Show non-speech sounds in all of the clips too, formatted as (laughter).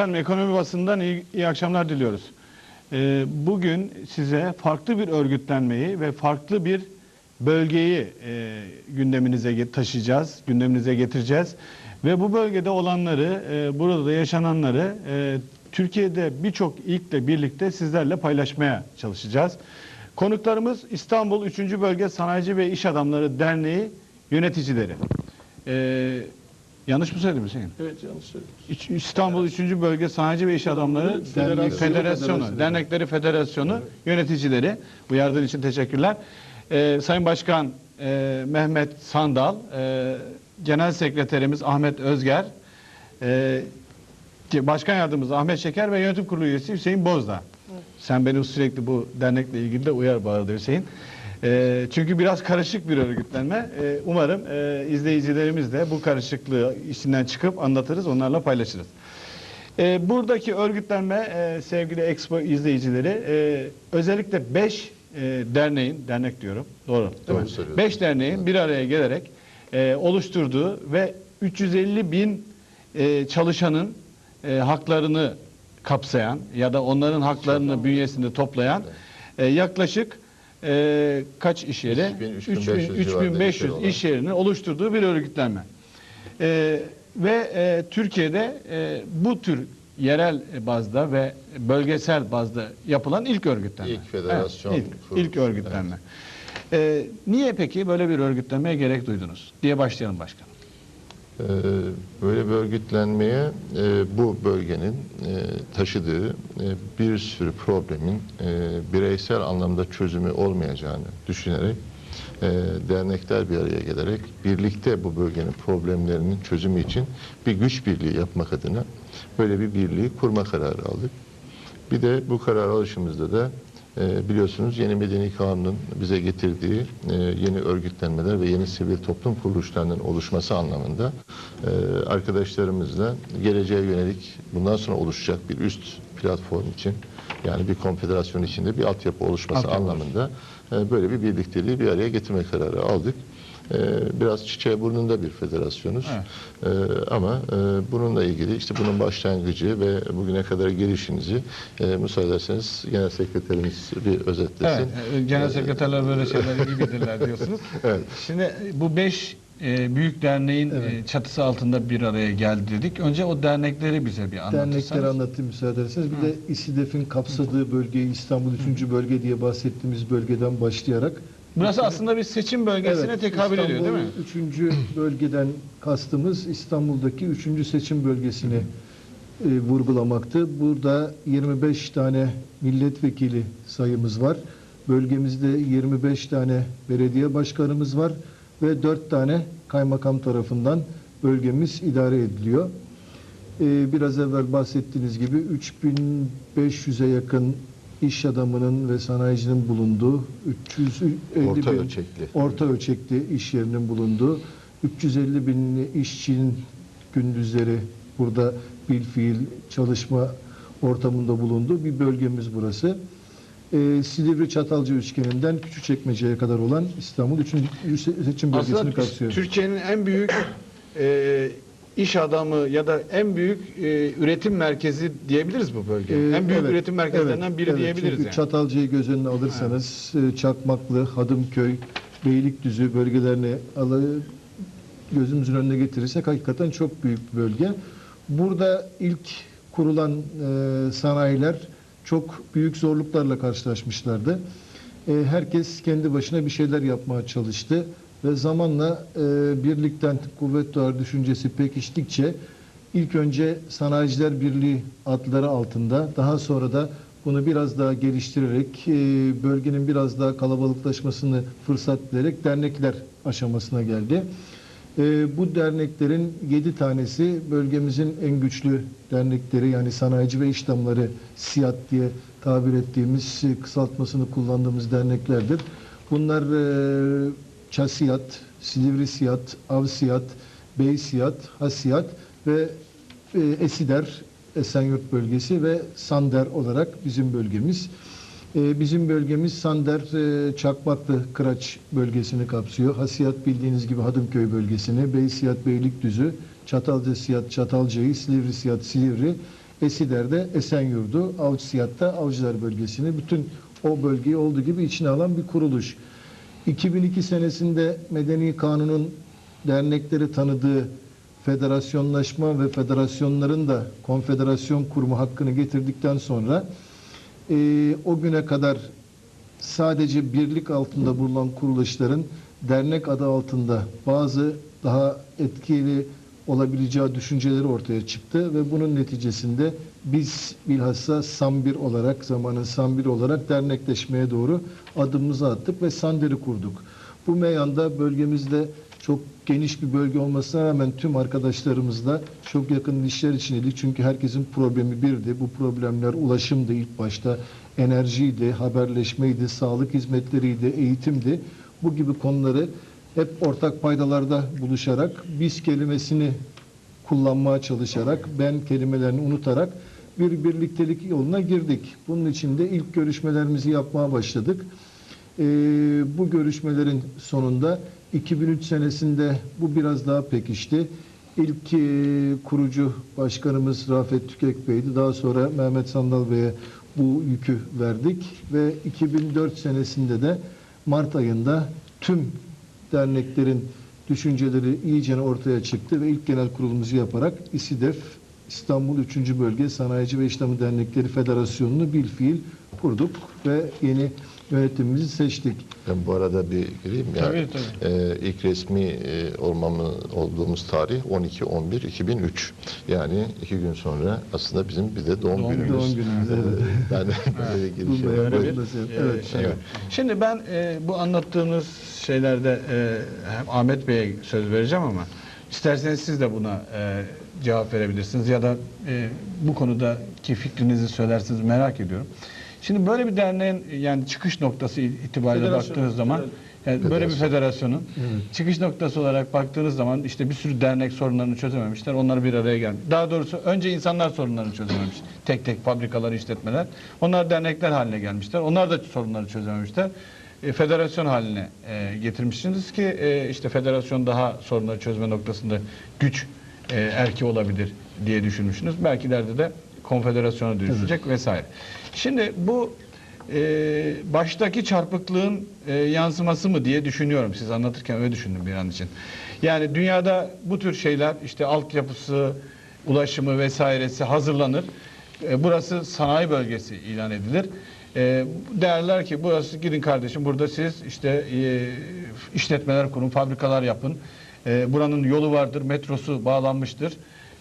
Efendim ekonomi basından iyi, iyi akşamlar diliyoruz. Ee, bugün size farklı bir örgütlenmeyi ve farklı bir bölgeyi e, gündeminize taşıyacağız, gündeminize getireceğiz. Ve bu bölgede olanları, e, burada da yaşananları e, Türkiye'de birçok ilkle birlikte sizlerle paylaşmaya çalışacağız. Konuklarımız İstanbul 3. Bölge Sanayici ve İş Adamları Derneği yöneticileri. Ee, yanlış mı söyledim Hüseyin? Evet yanlış söyledim. İstanbul 3. Bölge Sanayici ve İş Adamları Federasyonu. Federasyonu, Federasyonu. Dernekleri Federasyonu yöneticileri. Uyardığın için teşekkürler. Ee, Sayın Başkan e, Mehmet Sandal, e, Genel Sekreterimiz Ahmet Özger, e, Başkan Yardımcımız Ahmet Şeker ve Yönetim Kurulu üyesi Hüseyin Bozdağ. Sen beni sürekli bu dernekle ilgili de uyar bu arada Hüseyin. Ee, çünkü biraz karışık bir örgütlenme. Ee, umarım e, izleyicilerimiz de bu karışıklığı içinden çıkıp anlatırız, onlarla paylaşırız. Ee, buradaki örgütlenme e, sevgili Expo izleyicileri e, özellikle 5 derneğin, dernek diyorum doğru değil Doğru mi? söylüyorsun. 5 derneğin bir araya gelerek e, oluşturduğu ve 350 bin e, çalışanın e, haklarını kapsayan ya da onların haklarını bünyesinde toplayan e, yaklaşık e, kaç iş yeri? 3000, 3500 civarında iş yerinin oluşturduğu bir örgütlenme. E, ve e, Türkiye'de e, bu tür yerel bazda ve bölgesel bazda yapılan ilk örgütlenme. İlk federasyon Evet, ilk, ilk örgütlenme. E, niye peki böyle bir örgütlenmeye gerek duydunuz diye başlayalım başkanım. Ee, Böyle bir örgütlenmeye e, bu bölgenin e, taşıdığı e, bir sürü problemin bireysel anlamda çözümü olmayacağını düşünerek dernekler bir araya gelerek birlikte bu bölgenin problemlerinin çözümü için bir güç birliği yapmak adına böyle bir birliği kurma kararı aldık. Bir de bu karar alışımızda da biliyorsunuz yeni medeni kanunun bize getirdiği e, yeni örgütlenmeler ve yeni sivil toplum kuruluşlarının oluşması anlamında e, arkadaşlarımızla geleceğe yönelik bundan sonra oluşacak bir üst platform için yani bir konfederasyon içinde bir altyapı oluşması Altyapı anlamında e, böyle bir birlikteliği bir araya getirme kararı aldık. E, biraz çiçeği burnunda bir federasyonuz. E, ama e, bununla ilgili işte bunun başlangıcı ve bugüne kadar gelişinizi e, müsaade ederseniz genel sekreterimiz bir özetlesin. Evet, e, genel sekreterler böyle şeyleri iyi bilirler (laughs) diyorsunuz. Evet. Şimdi bu beş e, büyük derneğin e, çatısı altında bir araya geldi dedik. Önce o dernekleri bize bir anlatırsanız. Dernekleri anlatayım müsaade ederseniz. Bir de İSİDEF'in kapsadığı bölgeyi İstanbul 3. bölge diye bahsettiğimiz bölgeden başlayarak Burası aslında bir seçim bölgesine tekabül ediyor değil mi? 3. bölgeden kastımız İstanbul'daki 3. seçim bölgesini e, vurgulamaktı. Burada 25 tane milletvekili sayımız var. Bölgemizde 25 tane belediye başkanımız var ve 4 tane kaymakam tarafından bölgemiz idare ediliyor. Ee, biraz evvel bahsettiğiniz gibi 3500'e yakın iş adamının ve sanayicinin bulunduğu 350 Orta bin- ölçekli. orta ölçekli iş yerinin bulunduğu 350 bin işçinin gündüzleri burada bil fiil çalışma ortamında bulunduğu bir bölgemiz burası. Ee, Silivri Çatalca üçgeninden Küçükçekmece'ye kadar olan İstanbul 3. seçim bölgesini Aslında kapsıyor. Türkiye'nin en büyük e, iş adamı ya da en büyük e, üretim merkezi diyebiliriz bu bölge. Ee, en büyük evet, üretim merkezlerinden evet, biri evet. diyebiliriz Çünkü yani. Çatalca'yı göz önüne alırsanız e, Çakmaklı, Hadımköy, Beylikdüzü bölgelerini alı, gözümüzün önüne getirirsek hakikaten çok büyük bir bölge. Burada ilk kurulan e, sanayiler çok büyük zorluklarla karşılaşmışlardı. E, herkes kendi başına bir şeyler yapmaya çalıştı ve zamanla e, birlikten kuvvet doğar düşüncesi pekiştikçe ilk önce Sanayiciler Birliği adları altında daha sonra da bunu biraz daha geliştirerek e, bölgenin biraz daha kalabalıklaşmasını fırsat vererek dernekler aşamasına geldi. E, bu derneklerin 7 tanesi bölgemizin en güçlü dernekleri yani sanayici ve iş damları SİAD diye tabir ettiğimiz e, kısaltmasını kullandığımız derneklerdir. Bunlar e, ÇASİAD, Silivri SİAD, Av SİAD, Bey SİAD, HASİAD ve e, ESİDER, Esenyurt bölgesi ve Sander olarak bizim bölgemiz. E, bizim bölgemiz Sander, e, Çakmaklı, Kıraç bölgesini kapsıyor. Hasiyat bildiğiniz gibi Hadımköy bölgesini, Beysiyat, Beylikdüzü, Çatalca Siyat, Çatalca'yı, Silivri Siyat, Silivri, Esider'de Esenyurt'u, Avcısıyat'ta Avcılar bölgesini bütün o bölgeyi olduğu gibi içine alan bir kuruluş. 2002 senesinde Medeni Kanun'un dernekleri tanıdığı federasyonlaşma ve federasyonların da konfederasyon kurma hakkını getirdikten sonra e, o güne kadar sadece birlik altında bulunan kuruluşların dernek adı altında bazı daha etkili olabileceği düşünceleri ortaya çıktı ve bunun neticesinde biz bilhassa Sam1 olarak zamanın Sam1 olarak dernekleşmeye doğru adımımızı attık ve Sander'i kurduk. Bu meyanda bölgemizde çok geniş bir bölge olmasına rağmen tüm arkadaşlarımızla çok yakın ilişkiler içindeydik. Çünkü herkesin problemi birdi. Bu problemler ulaşımdı ilk başta, enerjiydi, haberleşmeydi, sağlık hizmetleriydi, eğitimdi. Bu gibi konuları hep ortak paydalarda buluşarak, biz kelimesini kullanmaya çalışarak, ben kelimelerini unutarak bir birliktelik yoluna girdik. Bunun için de ilk görüşmelerimizi yapmaya başladık. Ee, bu görüşmelerin sonunda 2003 senesinde bu biraz daha pekişti. İlk e, kurucu başkanımız Rafet Tükek Bey'di. Daha sonra Mehmet Sandal Bey'e bu yükü verdik ve 2004 senesinde de Mart ayında tüm derneklerin düşünceleri iyice ortaya çıktı ve ilk genel kurulumuzu yaparak İSİDEF İstanbul 3. Bölge Sanayici ve İşletme Dernekleri Federasyonu'nu bilfiil kurduk ve yeni yönetimimizi seçtik. Ben bu arada bir gireyim ya. Tabii, Ee, ilk resmi e, olmamı olduğumuz tarih 12-11-2003. Yani iki gün sonra aslında bizim bir de doğum, Doğum günümüz. Doğum günümüz, evet. (laughs) Ben böyle giriş Evet, e, şey evet. Şimdi ben e, bu anlattığınız şeylerde e, hem Ahmet Bey'e söz vereceğim ama isterseniz siz de buna e, cevap verebilirsiniz ya da e, bu konudaki fikrinizi söylersiniz merak ediyorum. Şimdi böyle bir derneğin yani çıkış noktası itibariyle Federasyon, baktığınız zaman yani böyle bir federasyonun çıkış noktası olarak baktığınız zaman işte bir sürü dernek sorunlarını çözememişler. Onlar bir araya gelmiş. Daha doğrusu önce insanlar sorunlarını çözememiş. Tek tek fabrikalar, işletmeler. Onlar dernekler haline gelmişler. Onlar da sorunları çözememişler. E, federasyon haline e, getirmişsiniz ki e, işte federasyon daha sorunları çözme noktasında güç e, erki olabilir diye düşünmüşsünüz. Belki ileride de konfederasyona dönüşecek vesaire. Şimdi bu e, baştaki çarpıklığın e, yansıması mı diye düşünüyorum. Siz anlatırken öyle düşündüm bir an için. Yani dünyada bu tür şeyler işte altyapısı, ulaşımı vesairesi hazırlanır. E, burası sanayi bölgesi ilan edilir. E, derler ki burası gidin kardeşim burada siz işte e, işletmeler kurun, fabrikalar yapın. E, buranın yolu vardır, metrosu bağlanmıştır.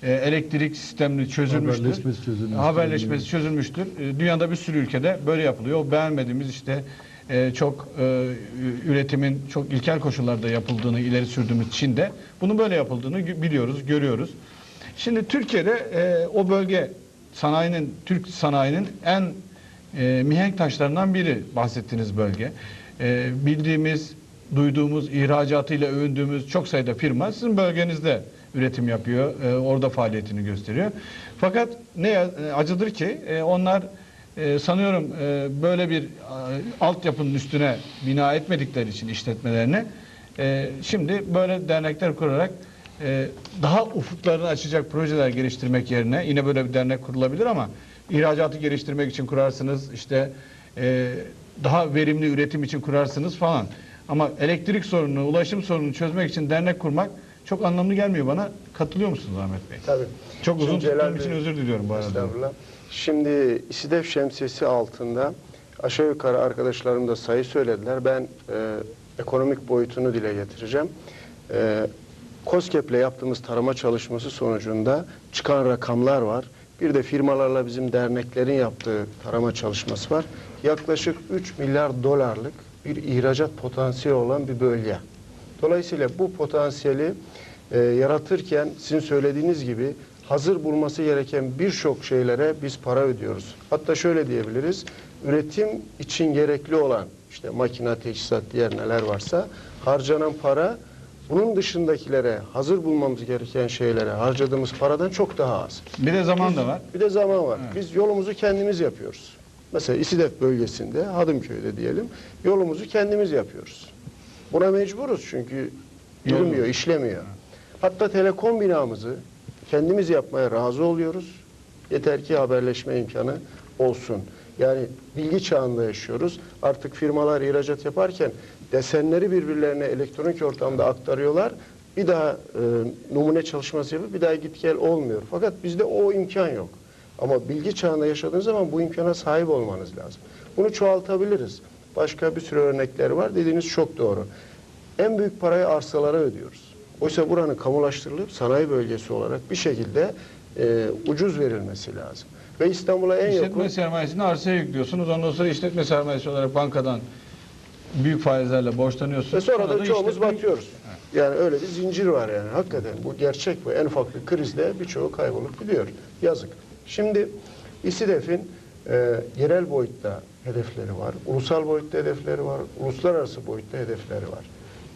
E, elektrik sistemli çözülmüştür. Haberleşmesi çözülmüştür. Haberleşmesi çözülmüştür. E, Dünyada bir sürü ülkede böyle yapılıyor. O beğenmediğimiz işte e, çok e, üretimin çok ilkel koşullarda yapıldığını ileri sürdüğümüz Çin'de bunun böyle yapıldığını biliyoruz, görüyoruz. Şimdi Türkiye'de e, o bölge sanayinin, Türk sanayinin en e, mihenk taşlarından biri bahsettiğiniz bölge. E, bildiğimiz, duyduğumuz, ihracatıyla övündüğümüz çok sayıda firma sizin bölgenizde üretim yapıyor, e, orada faaliyetini gösteriyor. Fakat ne e, acıdır ki e, onlar e, sanıyorum e, böyle bir e, altyapının üstüne bina etmedikleri için işletmelerini e, şimdi böyle dernekler kurarak e, daha ufuklarını açacak projeler geliştirmek yerine yine böyle bir dernek kurulabilir ama ihracatı geliştirmek için kurarsınız işte e, daha verimli üretim için kurarsınız falan. Ama elektrik sorununu, ulaşım sorununu çözmek için dernek kurmak çok anlamlı gelmiyor bana. Katılıyor musunuz Ahmet Bey? Tabii. Çok uzun Şimdi tuttuğum için özür diliyorum bu arada. Estağfurullah. Şimdi İSİDEF şemsiyesi altında aşağı yukarı arkadaşlarım da sayı söylediler. Ben e, ekonomik boyutunu dile getireceğim. E, COSGAP'le yaptığımız tarama çalışması sonucunda çıkan rakamlar var. Bir de firmalarla bizim derneklerin yaptığı tarama çalışması var. Yaklaşık 3 milyar dolarlık bir ihracat potansiyeli olan bir bölge. Dolayısıyla bu potansiyeli e, yaratırken sizin söylediğiniz gibi hazır bulması gereken birçok şeylere biz para ödüyoruz. Hatta şöyle diyebiliriz. Üretim için gerekli olan işte makina, teçhizat, diğer neler varsa harcanan para bunun dışındakilere hazır bulmamız gereken şeylere harcadığımız paradan çok daha az. Bir de zaman da var. Bir de zaman var. Biz yolumuzu kendimiz yapıyoruz. Mesela İSİDEF bölgesinde, Hadımköy'de diyelim, yolumuzu kendimiz yapıyoruz. Buna mecburuz çünkü Yolumuz. işlemiyor. Hatta telekom binamızı kendimiz yapmaya razı oluyoruz. Yeter ki haberleşme imkanı olsun. Yani bilgi çağında yaşıyoruz. Artık firmalar ihracat yaparken desenleri birbirlerine elektronik ortamda aktarıyorlar. Bir daha e, numune çalışması yapıp bir daha git gel olmuyor. Fakat bizde o imkan yok. Ama bilgi çağında yaşadığınız zaman bu imkana sahip olmanız lazım. Bunu çoğaltabiliriz. Başka bir sürü örnekler var. Dediğiniz çok doğru. En büyük parayı arsalara ödüyoruz. Oysa buranın kamulaştırılıp sanayi bölgesi olarak bir şekilde e, ucuz verilmesi lazım. Ve İstanbul'a en yakın... İşletme sermayesini arsaya yüklüyorsunuz. Ondan sonra işletme sermayesi olarak bankadan büyük faizlerle borçlanıyorsunuz. Ve sonra da çoğumuz işletme- batıyoruz. Yani öyle bir zincir var yani. Hakikaten bu gerçek bu. En ufak bir krizde birçoğu kaybolup gidiyor. Yazık. Şimdi İSİDEF'in e, yerel boyutta hedefleri var. Ulusal boyutta hedefleri var. Uluslararası boyutta hedefleri var.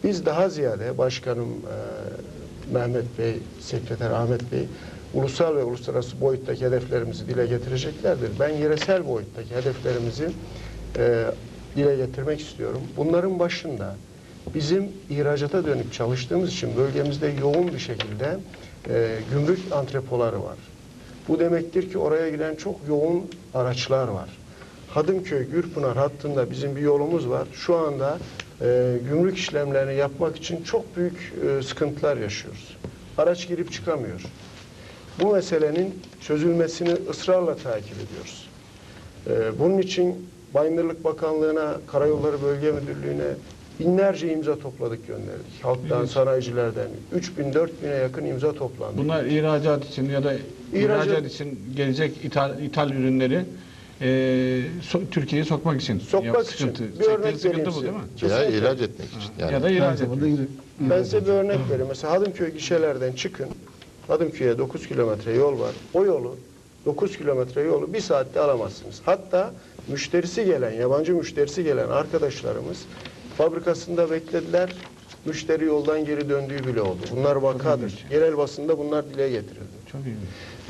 Biz daha ziyade başkanım e, Mehmet Bey, sekreter Ahmet Bey ulusal ve uluslararası boyuttaki hedeflerimizi dile getireceklerdir. Ben yeresel boyuttaki hedeflerimizi e, dile getirmek istiyorum. Bunların başında bizim ihracata dönük çalıştığımız için bölgemizde yoğun bir şekilde e, gümrük antrepoları var. Bu demektir ki oraya giden çok yoğun araçlar var. Hadımköy Gürpınar hattında bizim bir yolumuz var. Şu anda e, gümrük işlemlerini yapmak için çok büyük e, sıkıntılar yaşıyoruz. Araç girip çıkamıyor. Bu meselenin çözülmesini ısrarla takip ediyoruz. Ee, bunun için Bayındırlık Bakanlığı'na, Karayolları Bölge Müdürlüğü'ne binlerce imza topladık gönderdik. Halktan, İlginç. sanayicilerden 3000 4000'e yakın imza toplandı. Bunlar ihracat için ya da ihracat, İhracat- için gelecek ithal, ithal ürünleri e, so- Türkiye'ye sokmak için. Sokmak Yap- için. sıkıntı. Bir Çektiği örnek sıkıntı vereyim bu size. değil mi? Veya Kesinlikle. ihraç etmek için. Yani. Ya da Her ihracat. zamanda ihra- Ben size bir örnek vereyim. Mesela Hadımköy gişelerden çıkın. Hadımköy'e 9 kilometre yol var. O yolu 9 kilometre yolu bir saatte alamazsınız. Hatta müşterisi gelen, yabancı müşterisi gelen arkadaşlarımız fabrikasında beklediler. Müşteri yoldan geri döndüğü bile oldu. Bunlar vakadır. Yerel basında bunlar dile getirildi. İyi.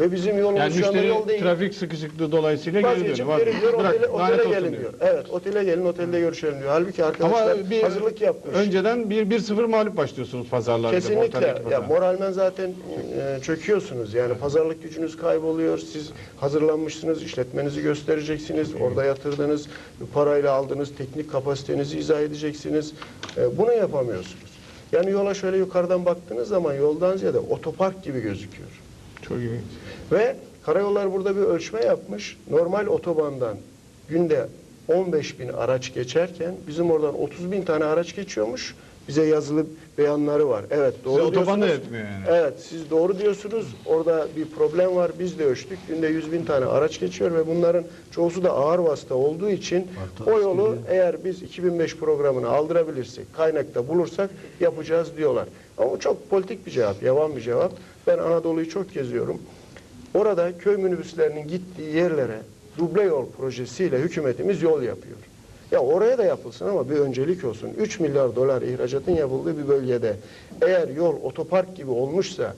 Ve bizim yolumuz Yani şu anda yol değil. trafik sıkışıklığı dolayısıyla geri Vazgeçip dönüyor. gidiyor, Bırak, otele, otele gelin diyor. Evet, otele gelin, otelde görüşelim diyor. Halbuki arkadaşlar Ama bir hazırlık yapmış. Önceden bir, bir sıfır mağlup başlıyorsunuz pazarlarda. Kesinlikle. Ya moralmen zaten e, çöküyorsunuz. Yani pazarlık gücünüz kayboluyor. Siz hazırlanmışsınız, işletmenizi göstereceksiniz. Orada yatırdığınız parayla aldığınız teknik kapasitenizi izah edeceksiniz. E, bunu yapamıyorsunuz. Yani yola şöyle yukarıdan baktığınız zaman yoldan ziyade otopark gibi gözüküyor. Çok iyi. Ve karayollar burada bir ölçme yapmış. Normal otobandan günde 15 bin araç geçerken bizim oradan 30 bin tane araç geçiyormuş. Bize yazılı beyanları var. Evet doğru Size otoban da yetmiyor yani. Evet siz doğru diyorsunuz. Orada bir problem var. Biz de ölçtük. Günde 100 bin tane araç geçiyor ve bunların çoğusu da ağır vasıta olduğu için o yolu eğer biz 2005 programını aldırabilirsek, kaynakta bulursak yapacağız diyorlar. Ama çok politik bir cevap, yavan bir cevap. Ben Anadolu'yu çok geziyorum. Orada köy minibüslerinin gittiği yerlere duble yol projesiyle hükümetimiz yol yapıyor. Ya oraya da yapılsın ama bir öncelik olsun. 3 milyar dolar ihracatın yapıldığı bir bölgede eğer yol otopark gibi olmuşsa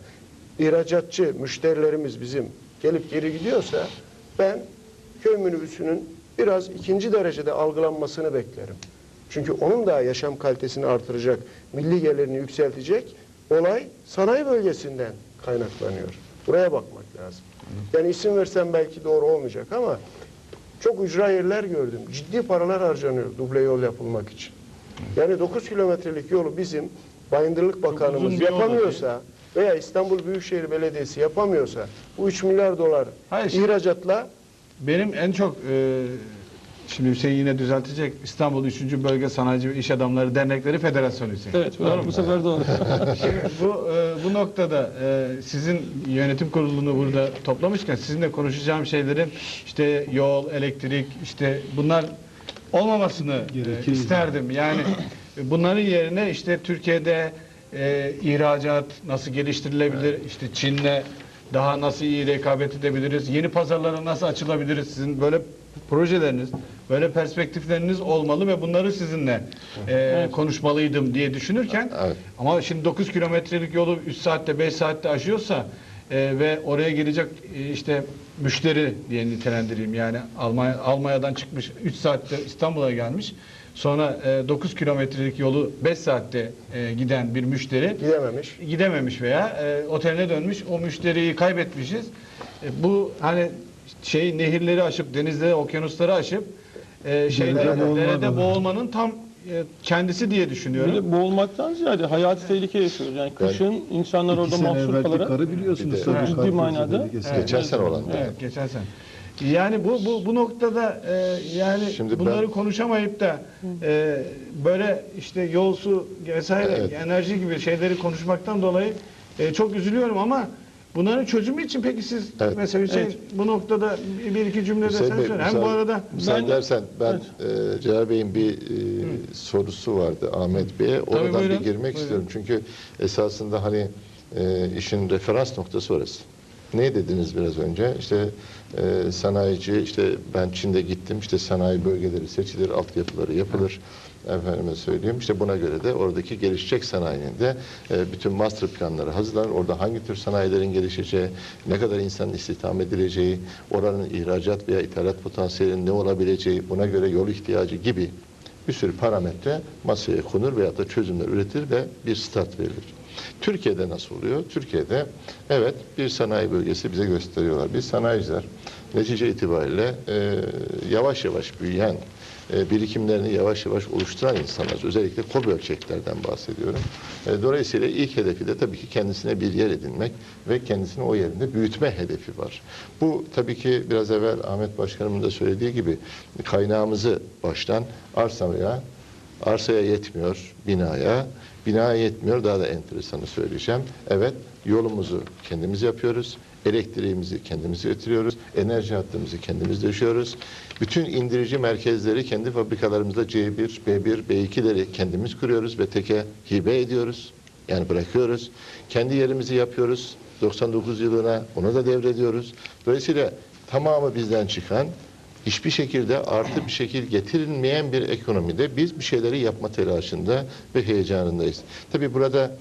ihracatçı müşterilerimiz bizim gelip geri gidiyorsa ben köy minibüsünün biraz ikinci derecede algılanmasını beklerim. Çünkü onun da yaşam kalitesini artıracak, milli gelirini yükseltecek olay sanayi bölgesinden kaynaklanıyor. Buraya bakmak lazım. Yani isim versem belki doğru olmayacak ama çok ücra yerler gördüm. Ciddi paralar harcanıyor duble yol yapılmak için. Yani 9 kilometrelik yolu bizim Bayındırlık Bakanımız yapamıyorsa veya İstanbul Büyükşehir Belediyesi yapamıyorsa bu 3 milyar dolar Hayır, ihracatla Benim en çok e, şimdi Hüseyin yine düzeltecek İstanbul 3. Bölge Sanayici ve İş Adamları Dernekleri Federasyonu Hüseyin. Evet, bu, bu sefer doğru. (laughs) Şimdi bu e, bu noktada e, sizin yönetim kurulunu burada toplamışken sizinle konuşacağım şeylerin işte yol, elektrik işte bunlar olmamasını e, isterdim. Yani bunların yerine işte Türkiye'de e, ihracat nasıl geliştirilebilir? İşte Çin'le daha nasıl iyi rekabet edebiliriz? Yeni pazarlara nasıl açılabiliriz? Sizin böyle projeleriniz, böyle perspektifleriniz olmalı ve bunları sizinle e, konuşmalıydım diye düşünürken Evet. ama şimdi 9 kilometrelik yolu 3 saatte 5 saatte aşıyorsa e, ve oraya gelecek e, işte müşteri diye nitelendireyim yani Almanya, Almanya'dan çıkmış 3 saatte İstanbul'a gelmiş. sonra e, 9 kilometrelik yolu 5 saatte e, giden bir müşteri Gidememiş. gidememiş veya e, oteline dönmüş o müşteriyi kaybetmişiz. E, bu hani şey nehirleri aşıp denizleri okyanusları aşıp e, şeyde boğulma derede boğulmanın tam e, kendisi diye düşünüyorum. Böyle boğulmaktan ziyade hayati tehlike yaşıyoruz. Yani kışın insanlar orada sene mahsur evvelki kalarak karı biliyorsunuz. Bir de- tabii, Ciddi kar manada-. Evet. Geçen sene olan. Evet, geçen sene. Yani bu bu bu noktada e, yani Şimdi bunları ben- konuşamayıp da e, böyle işte yol su vesaire Evet. enerji gibi şeyleri konuşmaktan dolayı e, çok üzülüyorum ama bunların çözümü için peki siz Evet. mesela Hüseyin bu noktada bir, iki cümlede Hüseyin sen söyle. Hem bu arada Müsaade Ben- edersen ben e, Celal Bey'in bir e, sorusu vardı Ahmet Bey'e. Oradan buyurun, bir girmek buyurun. istiyorum. Çünkü esasında hani e, işin referans noktası orası. Ne dediniz biraz önce? İşte e, sanayici, işte ben Çin'de gittim, işte sanayi bölgeleri seçilir, altyapıları yapılır. Efendime söyleyeyim. İşte buna göre de oradaki gelişecek sanayinin de e, bütün master planları hazırlanır. Orada hangi tür sanayilerin gelişeceği, ne kadar insanın istihdam edileceği, oranın ihracat veya ithalat potansiyelinin ne olabileceği, buna göre yol ihtiyacı gibi bir sürü parametre masaya konur veyahut da çözümler üretilir ve bir start verilir. Türkiye'de nasıl oluyor? Türkiye'de evet bir sanayi bölgesi bize gösteriyorlar. Biz sanayiciler netice itibariyle e, yavaş yavaş büyüyen, birikimlerini yavaş yavaş oluşturan insanlar. Özellikle KOB ölçeklerden bahsediyorum. E, dolayısıyla ilk hedefi de tabii ki kendisine bir yer edinmek ve kendisini o yerinde büyütme hedefi var. Bu tabii ki biraz evvel Ahmet Başkanımın da söylediği gibi kaynağımızı baştan arsaya, arsaya yetmiyor binaya, binaya yetmiyor daha da enteresanı söyleyeceğim. Evet yolumuzu kendimiz yapıyoruz. Elektriğimizi kendimiz üretiyoruz. Enerji hattımızı kendimiz döşüyoruz. Bütün indirici merkezleri kendi fabrikalarımızda C1, B1, B2'leri kendimiz kuruyoruz ve teke hibe ediyoruz. Yani bırakıyoruz. Kendi yerimizi yapıyoruz. 99 yılına onu da devrediyoruz. Dolayısıyla tamamı bizden çıkan hiçbir şekilde artı bir şekil getirilmeyen bir ekonomide biz bir şeyleri yapma telaşında ve heyecanındayız. Tabii burada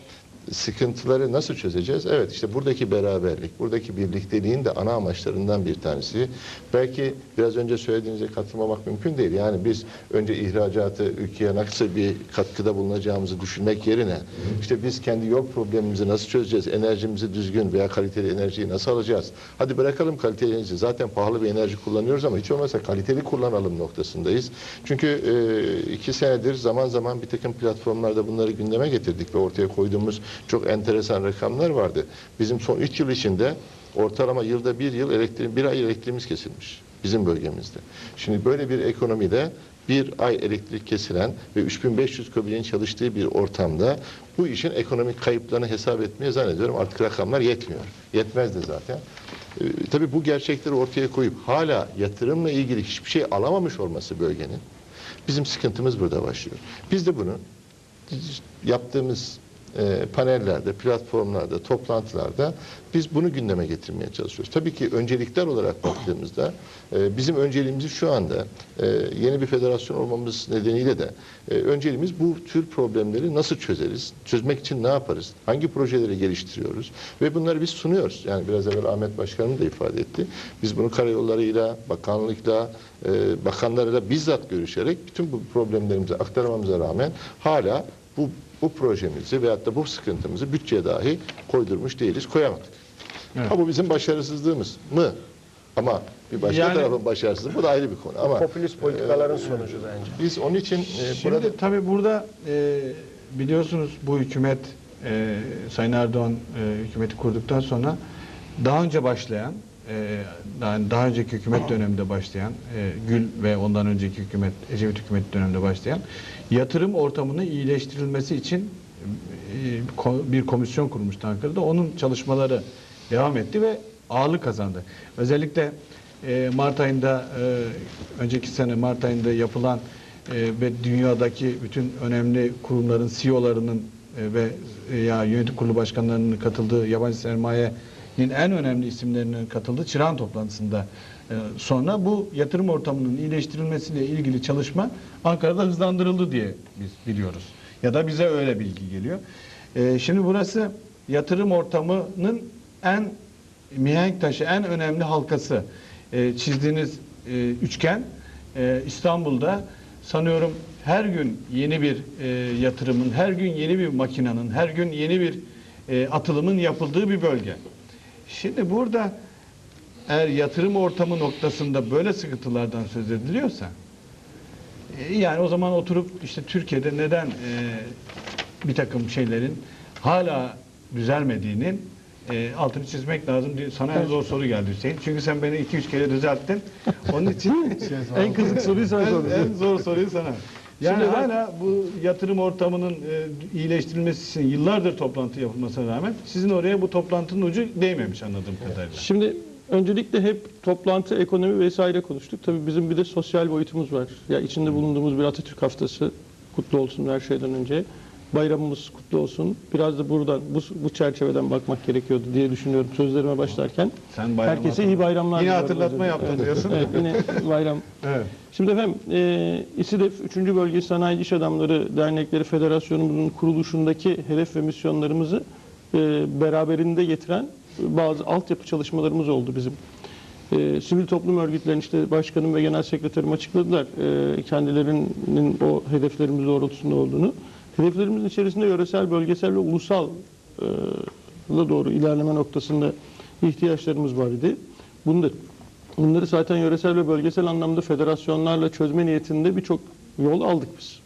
sıkıntıları nasıl çözeceğiz? Evet işte buradaki beraberlik, buradaki birlikteliğin de ana amaçlarından bir tanesi. Belki biraz önce söylediğinize katılmamak mümkün değil. Yani biz önce ihracatı ülkeye nasıl bir katkıda bulunacağımızı düşünmek yerine işte biz kendi yol problemimizi nasıl çözeceğiz? Enerjimizi düzgün veya kaliteli enerjiyi nasıl alacağız? Hadi bırakalım kaliteli enerji. Zaten pahalı bir enerji kullanıyoruz ama hiç olmazsa kaliteli kullanalım noktasındayız. Çünkü e, iki senedir zaman zaman bir takım platformlarda bunları gündeme getirdik ve ortaya koyduğumuz çok enteresan rakamlar vardı. Bizim son 3 yıl içinde ortalama yılda bir yıl elektriğin, bir ay elektriğimiz kesilmiş bizim bölgemizde. Şimdi böyle bir ekonomide bir ay elektrik kesilen ve 3500 köbileğin çalıştığı bir ortamda bu işin ekonomik kayıplarını hesap etmeye zannediyorum artık rakamlar yetmiyor. Yetmez de zaten. Ee, tabii bu gerçekleri ortaya koyup hala yatırımla ilgili hiçbir şey alamamış olması bölgenin bizim sıkıntımız burada başlıyor. Biz de bunu yaptığımız e, panellerde, platformlarda, toplantılarda biz bunu gündeme getirmeye çalışıyoruz. Tabii ki öncelikler olarak baktığımızda e, bizim önceliğimiz şu anda e, yeni bir federasyon olmamız nedeniyle de e, önceliğimiz bu tür problemleri nasıl çözeriz? Çözmek için ne yaparız? Hangi projeleri geliştiriyoruz? Ve bunları biz sunuyoruz. Yani biraz evvel Ahmet Başkanım da ifade etti. Biz bunu karayollarıyla, bakanlıkla, e, bakanlarıyla bizzat görüşerek bütün bu problemlerimizi aktarmamıza rağmen hala bu bu projemizi veyahut da bu sıkıntımızı bütçeye dahi koydurmuş değiliz, koyamadık. Evet. Ha bu bizim başarısızlığımız mı? Ama bir başka Yani- tarafın başarısızlığı bu da ayrı bir konu. Ama Popülist politikaların sonucu bence. biz onun için e, Şimdi burada tabii burada e, biliyorsunuz bu hükümet e, Sayın Erdoğan e, hükümeti kurduktan sonra daha önce başlayan e, daha, önceki hükümet döneminde başlayan e, Gül ve ondan önceki hükümet Ecevit hükümet döneminde başlayan yatırım ortamının iyileştirilmesi için e, bir komisyon kurmuştu Ankara'da. Onun çalışmaları devam etti ve ağırlık kazandı. Özellikle e, Mart ayında önceki sene Mart ayında yapılan ve dünyadaki bütün önemli kurumların CEO'larının ve ya yönetim kurulu başkanlarının katıldığı yabancı sermayenin en önemli isimlerinin katıldığı Çırağan toplantısında e, sonra bu yatırım ortamının iyileştirilmesiyle ilgili çalışma Ankara'da hızlandırıldı diye biz biliyoruz. Ya da bize öyle bilgi geliyor. E, şimdi burası yatırım ortamının en mihenk taşı, en önemli halkası. E, çizdiğiniz e, üçgen e, İstanbul'da sanıyorum her gün yeni bir e, yatırımın, her gün yeni bir makinenin, her gün yeni bir atılımın yapıldığı bir bölge. Şimdi burada eğer yatırım ortamı noktasında böyle sıkıntılardan söz ediliyorsa e, yani o zaman oturup işte Türkiye'de neden e, bir takım şeylerin hala düzelmediğinin e, altını çizmek lazım. Sana en zor soru geldi Hüseyin. Çünkü sen beni 2-3 kere düzelttin. Onun için (laughs) En kızık soruyu sen sordun. en, en zor soruyu sana. Yani Şimdi hala bu yatırım ortamının e, iyileştirilmesi için yıllardır toplantı yapılmasına rağmen sizin oraya bu toplantının ucu değmemiş anladığım kadarıyla. Şimdi öncelikle hep toplantı, ekonomi vesaire konuştuk. Tabii bizim bir de sosyal boyutumuz var. Ya içinde bulunduğumuz bir Atatürk haftası kutlu olsun her şeyden önce. Bayramımız kutlu olsun. Biraz da buradan, bu, bu çerçeveden bakmak gerekiyordu diye düşünüyorum sözlerime başlarken. Sen bayram Herkese iyi bayramlar Yine hatırlatma yaptın dilerim. diyorsun. Evet, yine bayram. (laughs) Evet. Şimdi efendim, e, İSİDEF 3. Bölge Sanayi İş Adamları Dernekleri Federasyonumuzun kuruluşundaki hedef ve misyonlarımızı e, beraberinde getiren bazı altyapı çalışmalarımız oldu bizim. E, sivil toplum örgütlerinin işte başkanım ve genel sekreterim açıkladılar e, kendilerinin o hedeflerimiz doğrultusunda olduğunu. Hedeflerimizin içerisinde yöresel, bölgesel ve ulusal e, la doğru ilerleme noktasında ihtiyaçlarımız var idi. Da Bunları zaten yöresel ve bölgesel anlamda federasyonlarla çözme niyetinde birçok yol aldık biz.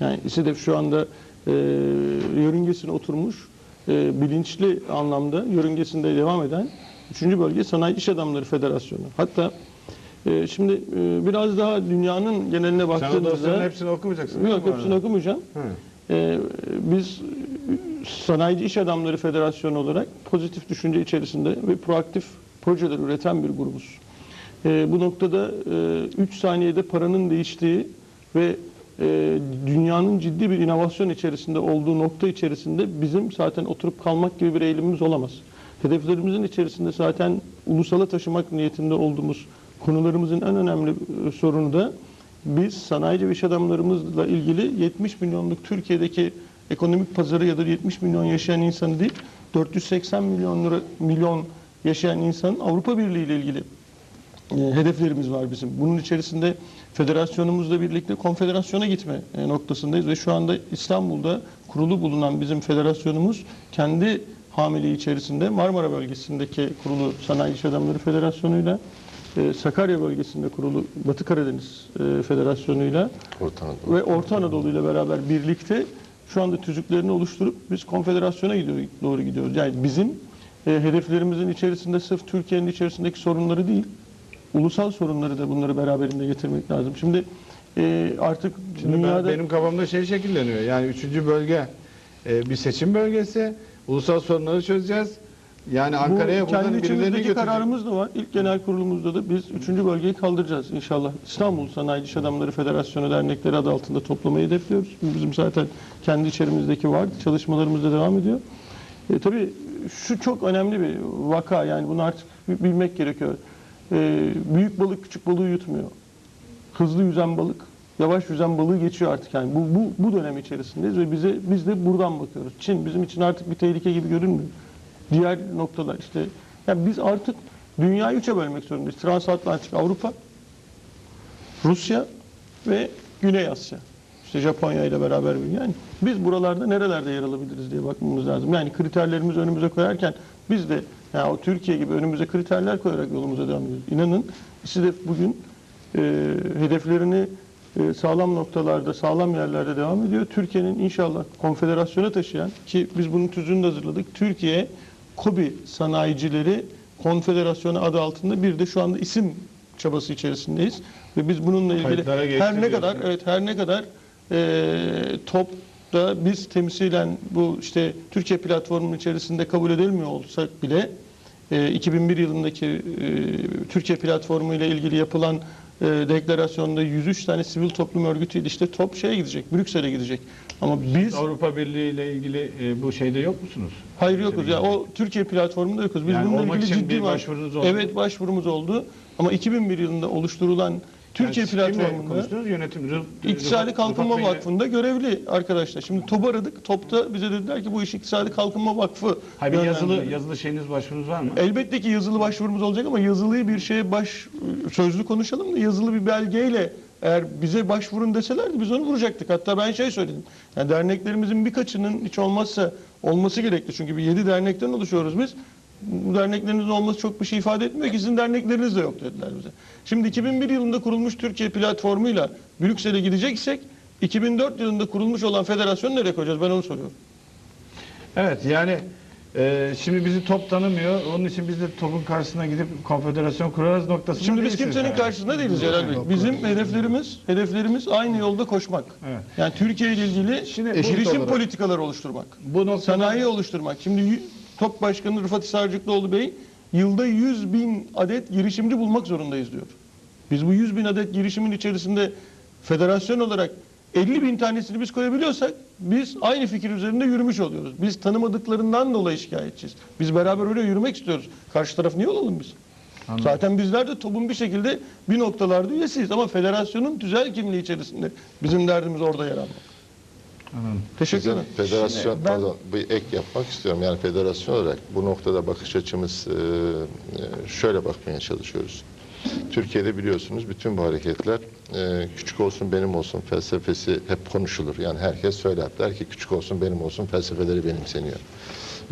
Yani İSİDEF şu anda e, yörüngesine oturmuş, e, bilinçli anlamda yörüngesinde devam eden 3. Bölge Sanayi İş Adamları Federasyonu. Hatta e, şimdi e, biraz daha dünyanın geneline Sen baktığımızda... hepsini okumayacaksın. Yok hepsini okumayacağım. Hı. Ee, biz Sanayici İş Adamları Federasyonu olarak pozitif düşünce içerisinde ve proaktif projeler üreten bir grubuz. Ee, bu noktada 3 saniyede paranın değiştiği ve e, dünyanın ciddi bir inovasyon içerisinde olduğu nokta içerisinde bizim zaten oturup kalmak gibi bir eğilimimiz olamaz. Hedeflerimizin içerisinde zaten ulusala taşımak niyetinde olduğumuz konularımızın en önemli e, sorunu da biz sanayici ve iş adamlarımızla ilgili 70 milyonluk Türkiye'deki ekonomik pazarı ya da 70 milyon yaşayan insanı değil 480 milyon lira, milyon yaşayan insanın Avrupa Birliği ile ilgili e, hedeflerimiz var bizim. Bunun içerisinde federasyonumuzla birlikte konfederasyona gitme e, noktasındayız ve şu anda İstanbul'da kurulu bulunan bizim federasyonumuz kendi hamiliği içerisinde Marmara bölgesindeki kurulu Sanayi İş Adamları Federasyonu'yla e, Sakarya bölgesinde kurulu Batı Karadeniz e, Federasyonu'yla Orta Anadolu. ve Orta Anadolu ile beraber birlikte şu anda tüzüklerini oluşturup biz konfederasyona gidiyor, doğru gidiyoruz. Yani bizim e, hedeflerimizin içerisinde sırf Türkiye'nin içerisindeki sorunları değil, ulusal sorunları da bunları beraberinde getirmek lazım. Şimdi e, artık Şimdi ben- dünyada benim kafamda şey şekilleniyor. Yani üçüncü bölge e, bir seçim bölgesi. Ulusal sorunları çözeceğiz. Yani Ankara'ya bu buradan kendi birilerini içimizdeki götürecek. kararımız da var. İlk genel kurulumuzda da biz üçüncü bölgeyi kaldıracağız inşallah. İstanbul Sanayi İş Adamları Federasyonu Dernekleri adı altında toplamayı hedefliyoruz. Bu bizim zaten kendi içerimizdeki var. Çalışmalarımız da devam ediyor. E, tabii şu çok önemli bir vaka yani bunu artık bilmek gerekiyor. E, büyük balık küçük balığı yutmuyor. Hızlı yüzen balık yavaş yüzen balığı geçiyor artık yani bu, bu, bu dönem içerisindeyiz ve bize biz de buradan bakıyoruz. Çin bizim için artık bir tehlike gibi görünmüyor. Diğer noktalar işte yani biz artık dünyayı üçe bölmek zorundayız. Transatlantik Avrupa, Rusya ve Güney Asya. İşte Japonya ile beraber yani biz buralarda nerelerde yer alabiliriz diye bakmamız lazım. Yani kriterlerimizi önümüze koyarken biz de yani o Türkiye gibi önümüze kriterler koyarak yolumuza devam ediyoruz. İnanın İSİDEF bugün e, hedeflerini e, sağlam noktalarda, sağlam yerlerde devam ediyor. Türkiye'nin inşallah konfederasyona taşıyan ki biz bunun tüzüğünü de hazırladık. Türkiye KOBİ sanayicileri konfederasyonu adı altında bir de şu anda isim çabası içerisindeyiz. Ve biz bununla ilgili her ne kadar evet her ne kadar e, topta biz temsilen bu işte Türkiye platformunun içerisinde kabul edilmiyor olsak bile e, 2001 yılındaki e, Türkiye platformu ile ilgili yapılan e, deklarasyonda 103 tane sivil toplum örgütüyle işte top şeye gidecek, Brüksel'e gidecek. Ama biz Avrupa Birliği ile ilgili e, bu şeyde yok musunuz? hayır yokuz. Ya o Türkiye platformunda yokuz. Biz Yani bununla olmak ilgili için ciddi bir var. başvurunuz oldu. Evet başvurumuz oldu. Ama 2001 yılında oluşturulan Türkiye Yani platformunda? Yönetim. İktisadi Kalkınma Vakfı'nda görevli arkadaşlar. Şimdi TOB aradık. TOB'da bize dediler ki bu iş İktisadi Kalkınma Vakfı. Hayır, bir yazılı yazılı şeyiniz başvurunuz var mı? Elbette ki yazılı başvurumuz olacak ama yazılıyı bir şeye baş sözlü konuşalım da yazılı bir belgeyle eğer bize başvurun deselerdi biz onu vuracaktık. Hatta ben şey söyledim. Yani derneklerimizin birkaçının hiç olmazsa olması gerekli. Çünkü bir yedi dernekten oluşuyoruz biz. Derneklerinizin olması çok bir şey ifade etmiyor ki sizin dernekleriniz de yok dediler bize. Şimdi 2001 yılında kurulmuş Türkiye platformuyla Brüksel'e gideceksek 2004 yılında kurulmuş olan federasyonu nereye koyacağız ben onu soruyorum. Evet yani e, şimdi bizi top tanımıyor. Onun için biz de topun karşısına gidip konfederasyon kurarız noktasında Şimdi biz kimsenin yani. karşısında değiliz Celal Bey. Bizim hedeflerimiz hedeflerimiz aynı yolda koşmak. Evet. Yani Türkiye ile ilgili Şimdi girişim olarak. politikaları oluşturmak. Bu noktada Sanayi oluşturmak. Şimdi Top Başkanı Rıfat Hisarcıklıoğlu Bey yılda 100 bin adet girişimci bulmak zorundayız diyor. Biz bu 100 bin adet girişimin içerisinde federasyon olarak 50 bin tanesini biz koyabiliyorsak biz aynı fikir üzerinde yürümüş oluyoruz. Biz tanımadıklarından dolayı şikayetçiyiz. Biz beraber öyle yürümek istiyoruz. Karşı taraf niye olalım biz? Anladım. Zaten bizler de TOB'un bir şekilde bir noktalarda üyesiyiz ama federasyonun tüzel kimliği içerisinde bizim derdimiz orada yer almak. Anladım. Teşekkür Bizim ederim. federasyon, Şimdi ben- pardon, bir ek yapmak istiyorum. Yani federasyon olarak bu noktada bakış açımız e, e, şöyle bakmaya çalışıyoruz. Türkiye'de biliyorsunuz bütün bu hareketler e, küçük olsun benim olsun felsefesi hep konuşulur. Yani herkes söyler der ki küçük olsun benim olsun felsefeleri benimseniyor.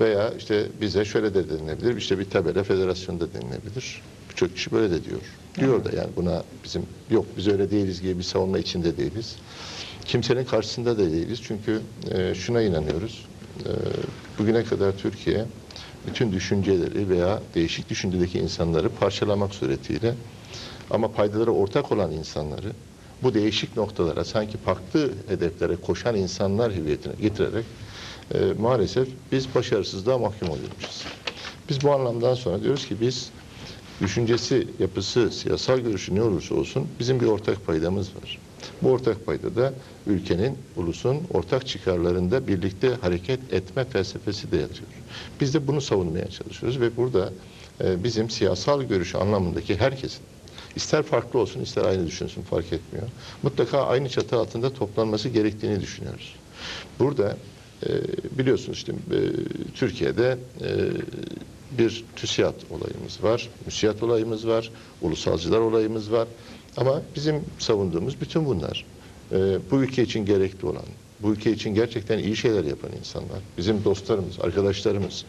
Veya işte bize şöyle de denilebilir. işte bir tabela federasyon da denilebilir. Birçok kişi böyle de diyor. Diyor da yani buna bizim yok biz öyle değiliz gibi bir savunma içinde değiliz. Kimsenin karşısında da değiliz. Çünkü e, şuna inanıyoruz. E, bugüne kadar Türkiye bütün düşünceleri veya değişik düşüncedeki insanları parçalamak suretiyle ama paydaları ortak olan insanları bu değişik noktalara sanki farklı hedeflere koşan insanlar hüviyetine getirerek e, maalesef biz başarısızlığa mahkum oluyormuşuz. Biz bu anlamdan sonra diyoruz ki biz düşüncesi, yapısı, siyasal görüşü ne olursa olsun bizim bir ortak paydamız var. Bu ortak payda da ülkenin, ulusun ortak çıkarlarında birlikte hareket etme felsefesi de yatıyor. Biz de bunu savunmaya çalışıyoruz ve burada e, bizim siyasal görüş anlamındaki herkesin ister farklı olsun ister aynı düşünsün fark etmiyor. Mutlaka aynı çatı altında toplanması gerektiğini düşünüyoruz. Burada e, biliyorsunuz işte e, Türkiye'de e, bir TÜSİAD olayımız var, müsiyat olayımız var, ulusalcılar olayımız var. Ama bizim savunduğumuz bütün bunlar e, bu ülke için gerekli olan, bu ülke için gerçekten iyi şeyler yapan insanlar, bizim dostlarımız, arkadaşlarımız.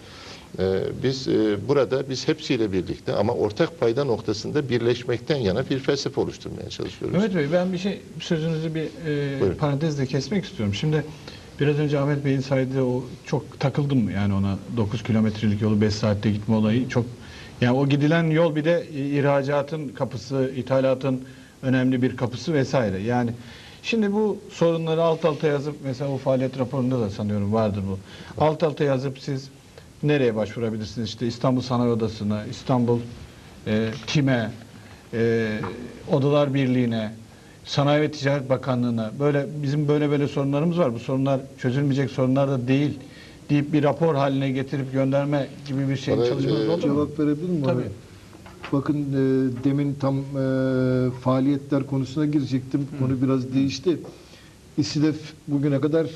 E, biz e, burada biz hepsiyle birlikte ama ortak payda noktasında birleşmekten yana bir felsefe oluşturmaya çalışıyoruz. Mehmet Bey ben bir şey sözünüzü bir e, Buyurun. parantezle kesmek istiyorum. Şimdi biraz önce Ahmet Bey'in saydığı o çok takıldım yani ona 9 kilometrelik yolu 5 saatte gitme olayı çok yani o gidilen yol bir de ihracatın kapısı, ithalatın önemli bir kapısı vesaire. Yani şimdi bu sorunları alt alta yazıp mesela o faaliyet raporunda da sanıyorum vardır bu. Alt alta yazıp siz nereye başvurabilirsiniz? İşte İstanbul Sanayi Odası'na, İstanbul e, TİM'e, e, Odalar Birliği'ne, Sanayi ve Ticaret Bakanlığı'na böyle bizim böyle böyle sorunlarımız var. Bu sorunlar çözülmeyecek sorunlar da değil deyip bir rapor haline getirip gönderme gibi bir şey Bana, çalışmanız e, oldu mu? Cevap verebilir miyim? Tabii. Bakın e, demin tam e, faaliyetler konusuna girecektim. Konu biraz değişti. İSİDEF bugüne kadar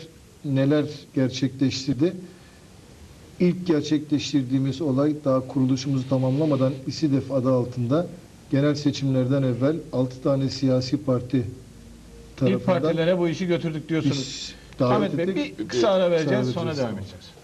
neler gerçekleştirdi? İlk gerçekleştirdiğimiz olay daha kuruluşumuzu tamamlamadan İSİDEF adı altında genel seçimlerden evvel 6 tane siyasi parti İlk tarafından partilere bu işi götürdük diyorsunuz. biz davet Ahmet Bey ettik. bir kısa ara vereceğiz sonra devam edeceğiz.